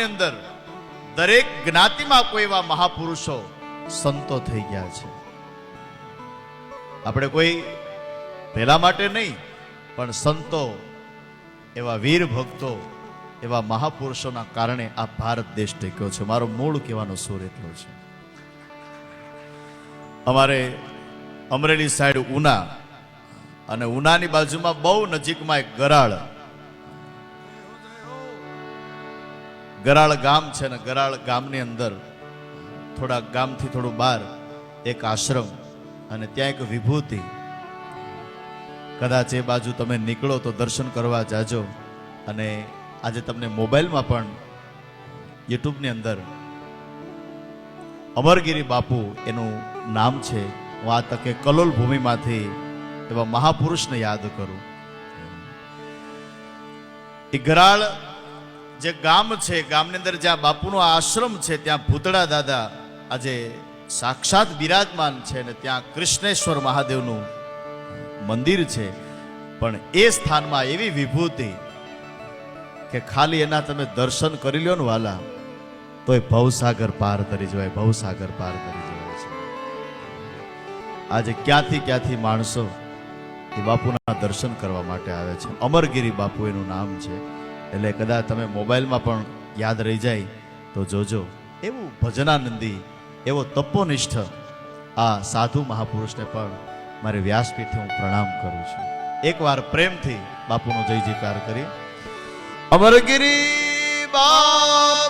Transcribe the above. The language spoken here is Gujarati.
અંદર દરેક જ્ઞાતિમાં કોઈ એવા મહાપુરુષો સંતો થઈ ગયા છે. આપણે કોઈ પેલા માટે નહીં, પણ સંતો, એવા વીર ભક્તો, એવા મહાપુરુષોના કારણે આ ભારત દેશ ટેક્યો છે. મારો મૂળ કહેવાનો સુર એટલો છે. અમારે અમરેલી સાઈડ ઉના, અને ઉનાની બાજુમાં બહુ નજીકમાં એક ગરાળ ગરાળ ગામ છે ને ગરાળ ગામની અંદર થોડા ગામથી થોડું બહાર એક આશ્રમ અને ત્યાં એક વિભૂતિ. કદાચ એ બાજુ તમે નીકળો તો દર્શન કરવા જાજો. અને આજે તમને મોબાઈલમાં પણ યુટ્યુબની અંદર અમરગીરી બાપુ એનું નામ છે. હું આ તકે કલોલ ભૂમિમાંથી એવા મહાપુરુષને યાદ કરું. એ ગરાળ જે ગામ છે, ગામની અંદર જ્યાં બાપુનો આશ્રમ છે, ત્યાં ભૂતળા દાદા આજે સાક્ષાત બિરાજમાન છે અને ત્યાં કૃષ્ણેશ્વર મહાદેવનું મંદિર છે. પણ એ સ્થાનમાં એવી વિભૂતિ કે ખાલી એના તમે દર્શન કરી લ્યો ને વાલા એ ભવસાગર પાર કરી જવાય, ભવસાગર પાર કરી જવાય છે. આજે ક્યાંથી ક્યાંથી માણસો એ બાપુના દર્શન કરવા માટે આવે છે. અમરગીરી બાપુ એનું નામ છે. એટલે કદાચ તમે મોબાઈલમાં પણ યાદ રહી જાય તો જોજો. એવું ભજનાનંદી, એવો તપોનિષ્ઠ આ સાધુ મહાપુરુષને પણ મારે વ્યાસપીઠે હું પ્રણામ કરું છું. એકવાર પ્રેમથી બાપુનો જય જયકાર કરી. અમરગીરી જય